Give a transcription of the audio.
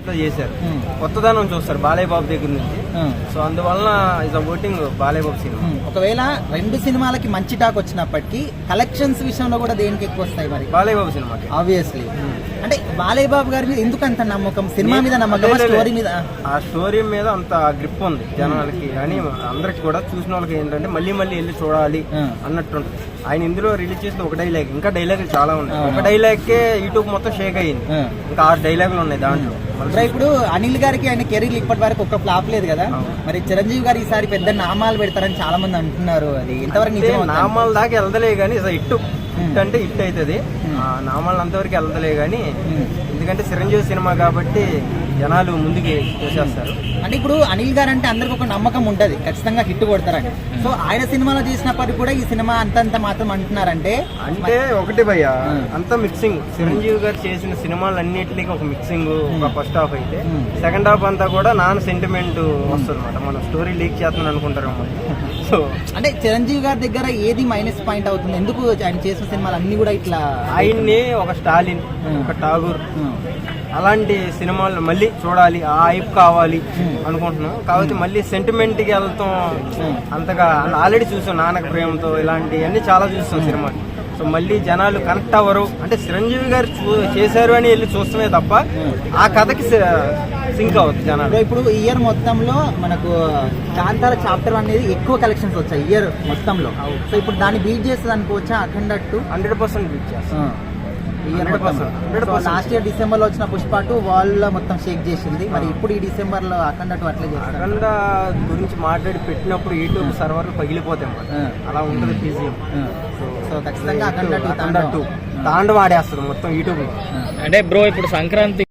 ఇట్లా చేశారు. కొత్తదనం చూస్తారు బాలయ్య బాబు దగ్గర నుంచి. సో అందువలన ఇస్ ఓటింగ్ బాలయ్య బాబు సినిమా. ఒకవేళ రెండు సినిమాలకి మంచి టాక్ వచ్చినప్పటికీ కలెక్షన్స్ విషయంలో కూడా దేనికి ఎక్కువ వస్తాయి మరి? బాలయ్య బాబు సినిమాకి ఆబ్వియస్లీ అంటే బాలయ్య బాబు గారి మీద ఎందుకు అంత నమ్మకం? సినిమా మీద నమ్మకం. స్టోరీ మీద? ఆ స్టోరీ మీద అంత గ్రిప్ ఉంది జనాలకి. అని అందరికి కూడా చూసిన వాళ్ళకి ఏంటంటే మళ్ళీ మళ్ళీ వెళ్ళి చూడాలి ఆ. అన్నట్టుంటది. ఆయన ఇందులో రిలీజ్ చేసిన ఒక డైలాగ్ ఇంకా డైలాగులు చాలా ఉన్నాయి. ఒక డైలాగ్కే యూట్యూబ్ మొత్తం షేక్ అయ్యింది. ఇంకా ఆరు డైలాగులు ఉన్నాయి దాంట్లో. మరి ఇప్పుడు అనిల్ గారికి ఆయన కెరీర్ ఇప్పటి వరకు ఒక్క ఫ్లాప్ లేదు కదా. మరి చిరంజీవి గారు ఈసారి పెద్ద నామాలు పెడతారని చాలా మంది అంటున్నారు అది ఎంతవరకు నిజం నామాల దాకా వెళ్దలే కానీ ఇట్టు. ఇట్ అంటే ఇట్ అవుతుంది నామాలు అంతవరకు వెళ్దలే కానీ. ఎందుకంటే చిరంజీవి సినిమా కాబట్టి జనాలు ముందుకి చూసేస్తారు అంటే ఇప్పుడు అనిల్ గారు అంటే అందరికి ఒక నమ్మకం ఉంటది. ఖచ్చితంగా హిట్ కొడతారని. సో ఆయన సినిమాలో చేసినప్పటికీ కూడా ఈ సినిమా అంతంత మాత్రం అంటున్నారంటే అంటే ఒకటి భయ్య ఉమ్. అంతా మిక్సింగ్ చిరంజీవి గారు చేసిన సినిమాలు అన్నిటికీ ఒక మిక్సింగ్ ఒక. ఫస్ట్ హాఫ్ అయితే. సెకండ్ హాఫ్ అంతా కూడా నాన్ సెంటిమెంట్ వస్తుంది అనమాట మనం స్టోరీ లీక్ చేస్తున్నాం అనుకుంటారేమో. సో అంటే చిరంజీవి గారి దగ్గర ఏది మైనస్ పాయింట్ అవుతుంది? ఎందుకు ఆయన చేసిన సినిమాలు అన్ని కూడా ఇట్లా ఆయన్ని ఒక స్టాలిన్. ఒక ఠాగూర్. అలాంటి సినిమాలు మళ్ళీ చూడాలి ఆ హైప్ కావాలి. అనుకుంటున్నాం. కాబట్టి మళ్ళీ సెంటిమెంట్కి వెళ్తాం. ఉమ్. అంతగా ఆల్రెడీ చూసాం నాన్నక ప్రేమతో ఇలాంటివన్నీ చాలా చూస్తాం సినిమా సో మళ్ళీ జనాలు కనెక్ట్ అవ్వరు. అంటే చిరంజీవి గారు చేశారు అని వెళ్ళి చూస్తామే తప్ప ఉమ్. ఆ కథకి సింక్ అవుతుంది జనాలు. ఇప్పుడు ఇయర్ మొత్తంలో మనకు కాంతార చాప్టర్ అనేది ఎక్కువ కలెక్షన్స్ వచ్చాయి ఇయర్ మొత్తంలో. సో ఇప్పుడు దాన్ని బీట్ చేస్తుంది అనుకోవచ్చా అఖండ హండ్రెడ్ పర్సెంట్ చేస్తాం. ఇయర్ 100%, 100%. లాస్ట్ ఇయర్ డిసెంబర్లో వచ్చిన పుష్ప టూ వాళ్ళ మొత్తం షేక్ చేసింది. మరి ఇప్పుడు ఈ డిసెంబర్లో అఖండ టూ అట్లే చేస్తారు. అఖండ గురించి మాట్లాడి పెట్టినప్పుడు యూట్యూబ్ సర్వర్లు పగిలిపోతాయి. అలా ఉంటుంది బిజీ సో ఖచ్చితంగా అఖండ టూ తాండవ. ఆడేస్తుంది మొత్తం యూట్యూబ్లో తాండవ. అంటే బ్రో ఇప్పుడు సంక్రాంతి